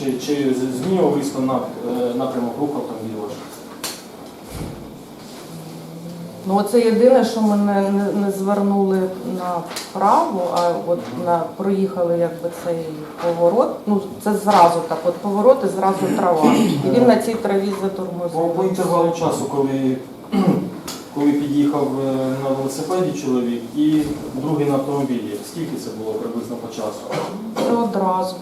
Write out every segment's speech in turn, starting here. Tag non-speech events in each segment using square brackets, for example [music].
Чи, чи змінював різко е, напрямок руху автомобіля? Ну, оце єдине, що мене не, не звернули направо, а от на проїхали якби цей поворот. Ну це зразу так, от поворот і зразу трава. І він на цій траві затормозив. по інтервалу часу, коли, [clears throat] коли під'їхав е, на велосипеді чоловік і другий на автомобілі, скільки це було приблизно по часу? Це одразу.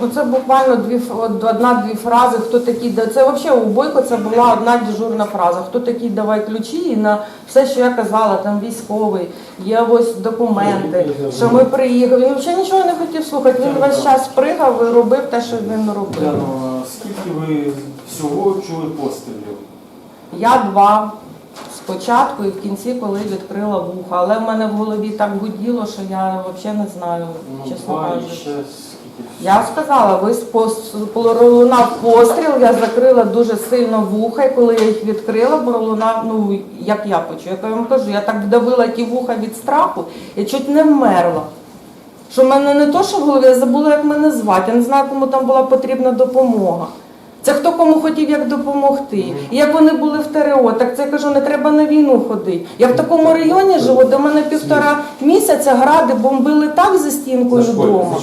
Ну, це буквально дві одна-дві фрази. Хто такий да- це взагалі у Бойко це була одна дежурна фраза. Хто такий давай ключі і на все, що я казала, там військовий, є ось документи, що ми приїхали. Він взагалі нічого не хотів слухати. Він весь час пригав і робив те, що він робив. Скільки ви всього чули пострілів? Я два спочатку і в кінці, коли відкрила вуха. Але в мене в голові так гуділо, що я взагалі не знаю, Ну, чесно кажучи. Я сказала, ви пролунав постріл, я закрила дуже сильно вуха, і коли я їх відкрила, пролунав, ну як я почую, я вам кажу, я так вдавила ті вуха від страху, я чуть не вмерла. Що в мене не то, що в голові, я забула, як мене звати, я не знаю, кому там була потрібна допомога. Це хто кому хотів як допомогти. І як вони були в ТРО, так це я кажу, не треба на війну ходити. Я в такому районі живу, де мене півтора місяця гради бомбили так за стінкою вдома.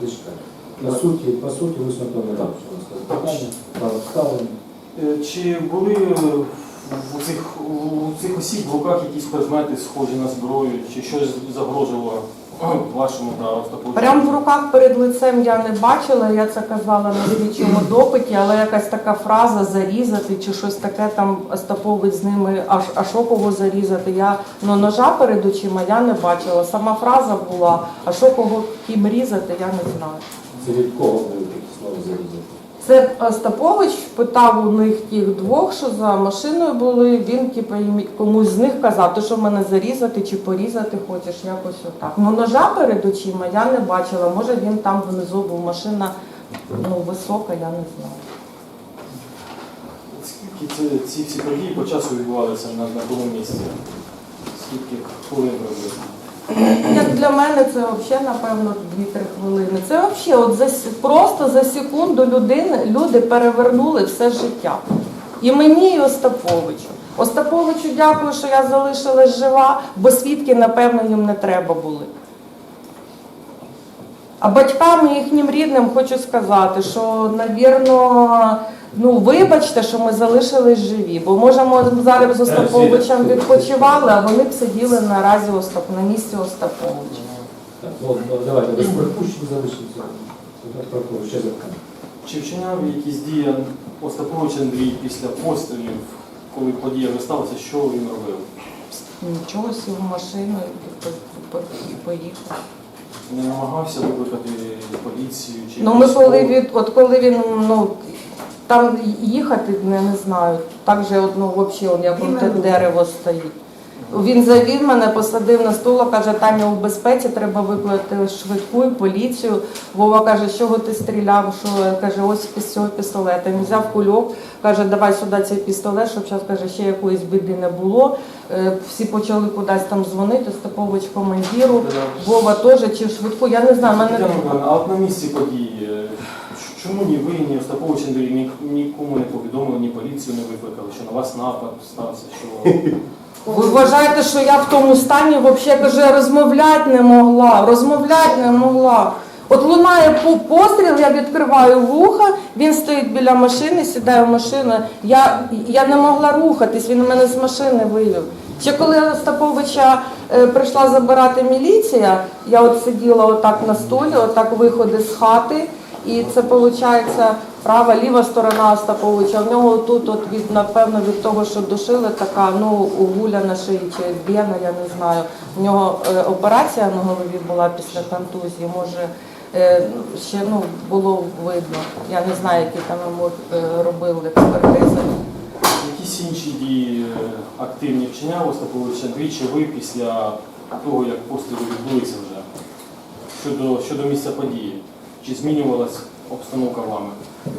Зачекайте. На суті, по суті, висновку не дав, що сказати. Питання, право ставлення. Чи були е, у цих, у цих осіб в руках якісь предмети, схожі на зброю, чи щось загрожувало вашому автополку? Прямо в руках перед лицем я не бачила, я це казала на дивічому [clears throat] допиті, але якась така фраза зарізати чи щось таке там Остапович з ними аж а що кого зарізати. Я ну ножа перед очима я не бачила. Сама фраза була, а що кого ким різати, я не знаю. Це від кого ви такі слова зарізати? Це Остапович питав у них тих двох, що за машиною були. Він типу, комусь з них казав, ти що мене зарізати чи порізати хочеш, якось отак. Ну ножа перед очима я не бачила. Може він там внизу був машина ну, висока, я не знаю. Скільки це, ці всі події по часу відбувалися на тому місці? Скільки хвилин робили? Як для мене це взагалі, напевно, 2-3 хвилини. Це взагалі от за, просто за секунду людини, люди перевернули все життя. І мені, і Остаповичу. Остаповичу дякую, що я залишилась жива, бо свідки, напевно, їм не треба були. А батькам і їхнім рідним хочу сказати, що, навірно, ну вибачте, що ми залишились живі, бо можемо зараз з Остаповичем відпочивали, а вони б сиділи наразі Остап, на місці Остаповича. Так, ну, ну, давайте, без припущень залишимося. Ще запитання. Чи вчиняв якісь дії Остапович Андрій після пострілів, коли подія вже сталася, що він робив? Нічого сів в машину і поїхав. Не намагався викликати поліцію чи Ну ми коли від, от коли він ну там їхати не, не знаю, так же одно ну, взагалі, як те дерево стоїть. Він завів мене, посадив на стул, каже, Таня у безпеці, треба викликати швидку і поліцію. Вова каже, з чого ти стріляв? Що каже, ось з цього пістолета. Він взяв кульок, каже, давай сюди цей пістолет, щоб зараз каже, ще якоїсь біди не було. Е, Всі почали кудись там дзвонити, Степович командиру, Вова теж чи швидку. Я не знаю, мене а от на місці події, е, чому ні ви, ні Остапович Андрій нікому не повідомили, ні поліцію не викликали, що на вас напад стався, що Ви вважаєте, що я в тому стані взагалі кажу, я розмовляти не могла, розмовляти не могла. От лунає по- постріл, я відкриваю вуха, він стоїть біля машини, сідає в машину. Я, я не могла рухатись, він мене з машини вивів. Ще коли Остаповича е, прийшла забирати міліція, я от сиділа отак на столі, отак виходи з хати, і це виходить права, ліва сторона Остаповича. В нього тут, от від напевно, від того, що душили, така ну гуля на шиї чи б'єна, я не знаю. У нього е, операція на голові була після контузії. Може, е, ще ну було видно. Я не знаю, які там йому е, робили експертизи. якісь інші дії е, активні вчиняв Остапович Андрій, чи ви після того, як постріли відбулися вже щодо, щодо місця події? Чи змінювалась обстановка вами?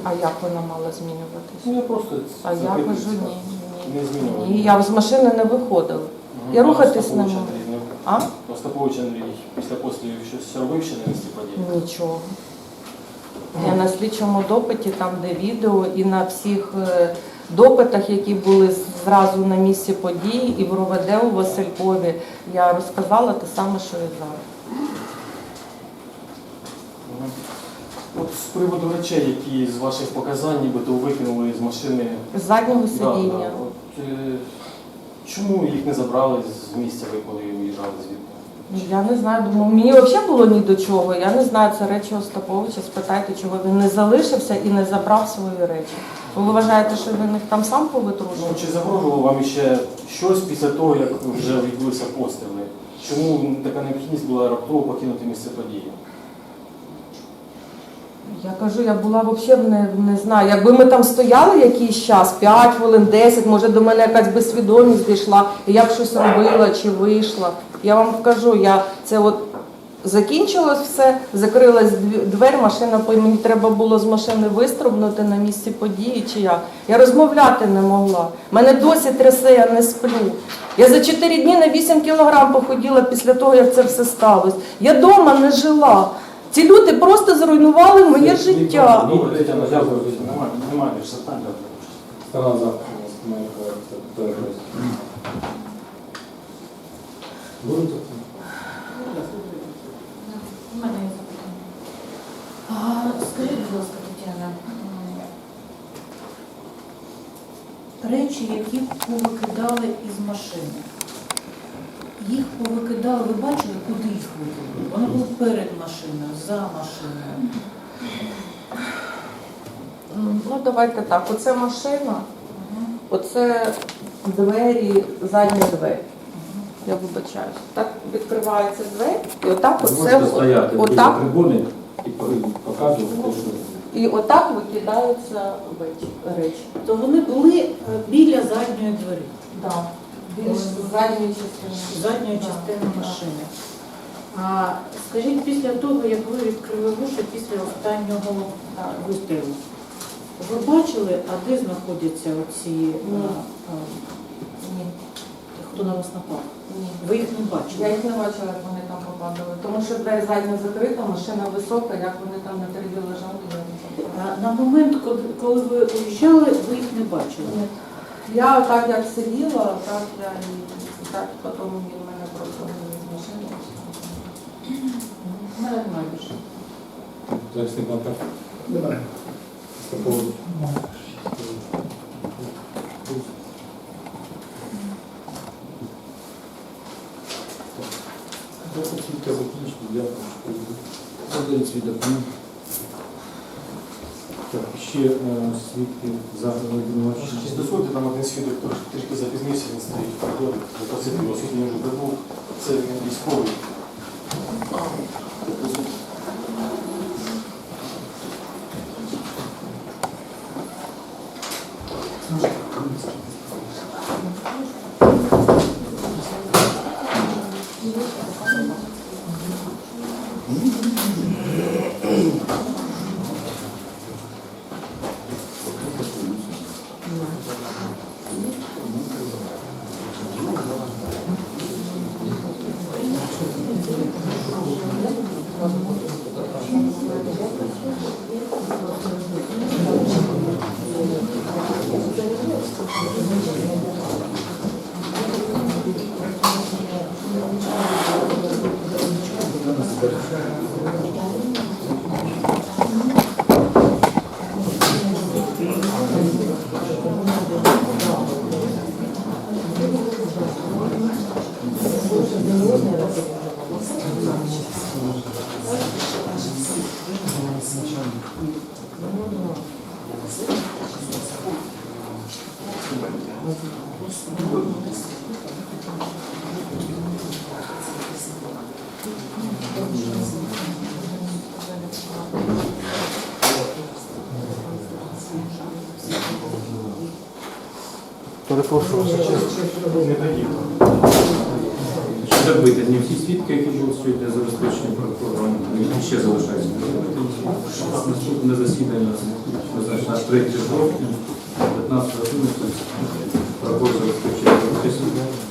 А як вона мала змінюватися? Ну я просто А я запитую кажу це. ні, ні. Не. Ні, я з машини не виходила. Мгм. Я А рухатись не Остапович можу. Андрій не- А? Остапович Андрій після пострілів щось робив ще на місці події? Нічого. Я на слідчому допиті, там де відео, і на всіх е, допитах, які були зразу на місці події, і в РОВД у Василькові, я розказала те саме, що і зараз. От з приводу речей, які з ваших показань нібито викинули з машини. З заднього сидіння. да. От, е, чому їх не забрали з місця, ви коли виїжджали звідти? Я не знаю, думаю, мені взагалі було ні до чого. Я не знаю, це речі Остаповича. Спитайте, чого він не залишився і не забрав свої речі. Ви вважаєте, що він їх там сам Ну, чи загрожувало вам ще щось після того, як вже відбулися постріли? Чому така необхідність була раптово покинути місце події? Я кажу, я була взагалі не, не знаю. Якби ми там стояли якийсь час, 5 хвилин, 10, може до мене якась безсвідомість дійшла, і я б щось робила чи вийшла. Я вам кажу, я це от закінчилось все, закрилась двері, машина мені треба було з машини вистрибнути на місці події чи як. Я розмовляти не могла. Мене досі трясе, я не сплю. Я за 4 дні на 8 кілограм походіла після того, як це все сталося. Я вдома не жила. Ці люди просто зруйнували моє життя. Добре, Тетяна, дякую. Немає, немає більше питань. дякую. Сторона завтра у нас має проект. Будете? У мене є запитання. А, Скажіть, будь ласка, Тетяна, м, речі, які повикидали із машини. Їх повикидали, ви бачили, куди їх викинули? Вони були перед машиною, за машиною. Ну, давайте так. Оце машина, оце двері, задні двері. Я вибачаюсь. Так відкриваються двері, і отак Ви оце стояти отак, трибуни і показувати, що і отак викидаються речі. речі. То вони були е, біля задньої двері, Да. Більш задньої частини. задньої частини машини. А скажіть, після того, як ви відкрили вуші після останнього вистрілу, ви бачили, а де знаходяться оці, а, а, Ні. хто на вас напав? Ні. Ви їх не бачили? Я їх не бачила, як вони там попадали. Тому що двері задня закрита, машина висока, як вони там на траві лежали, я не знаю. А На момент, коли- коли ви уїжджали, ви їх не бачили. Ні. Я так як сиділа, так я і так потім він мене просто вивів з машини. У мене немає більше. захисний контакт. Немає. Такого. Один свідок. ну. Так, ще е, свідки загалом обвинувачення. Чи дозвольте нам один свідок трішки запізнився, він стоїть в коридорі, запросити його, оскільки він вже прибув. Це він військовий. Перепрошую, ваша честь. Не доїхав. Що робити? Не всі свідки, які були сьогодні забезпечені прокурором, які ще залишаються. Наступне засідання назначено 3 жовтня, 15 годин, прокурор забезпечує присутність.